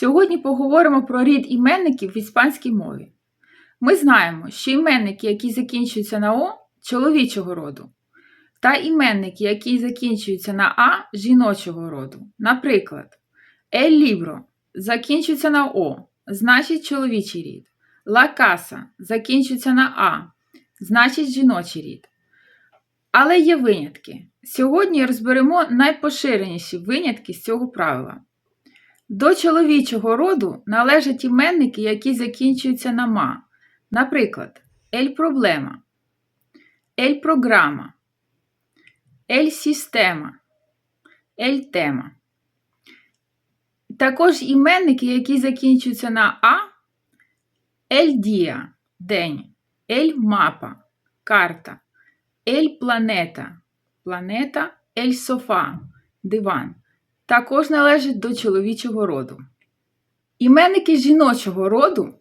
Сьогодні поговоримо про рід іменників в іспанській мові. Ми знаємо, що іменники, які закінчуються на О, чоловічого роду, та іменники, які закінчуються на А жіночого роду. Наприклад, El закінчується на О, значить чоловічий рід. La casa закінчується на А, значить жіночий рід. Але є винятки. Сьогодні розберемо найпоширеніші винятки з цього правила. До чоловічого роду належать іменники, які закінчуються на ма. Наприклад, ель проблема, ель програма, ель система, ель тема. Також іменники, які закінчуються на а, ель дія день, ель мапа карта, ель планета планета, ель софа диван також належать до чоловічого роду. Іменники жіночого роду,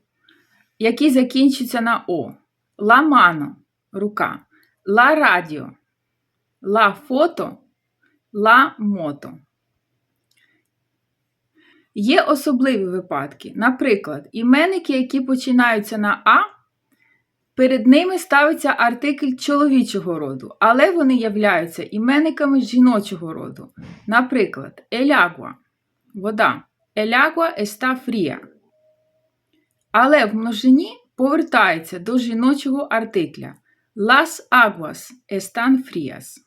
які закінчуються на О, ла мано рука, ла радіо, ла фото, ла мото. Є особливі випадки. Наприклад, іменники, які починаються на А, перед ними ставиться артикль чоловічого роду, але вони являються іменниками жіночого роду. Наприклад, елягуа вода. Елягуа еста фрія. Але в множині повертається до жіночого артикля Las aguas están frías.